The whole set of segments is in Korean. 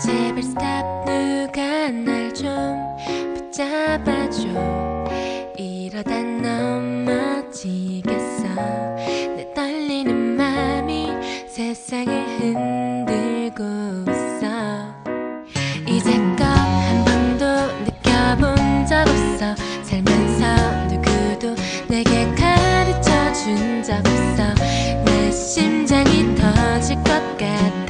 제발 스탑 누가 날 좀 붙잡아줘. 이러다 넘어지겠어. 내 떨리는 마음이 세상을 흔들고 話しかけて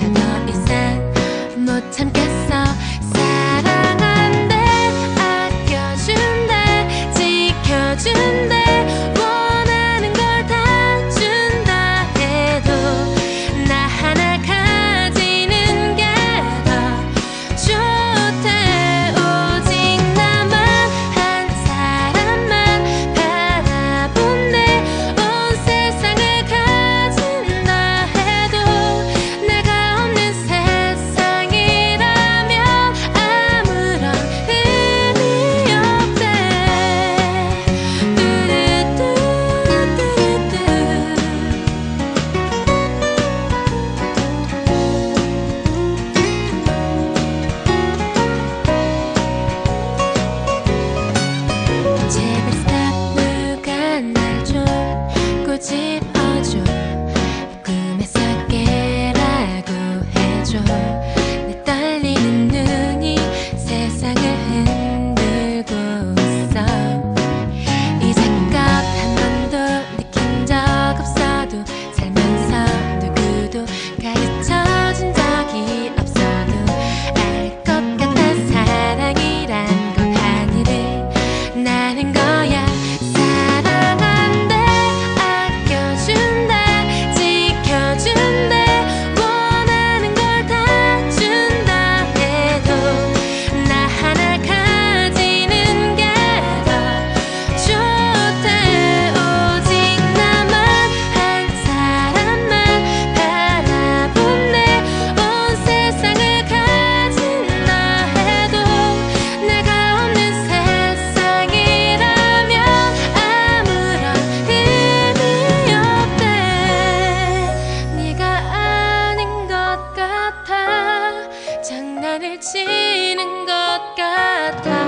지는 것 같아.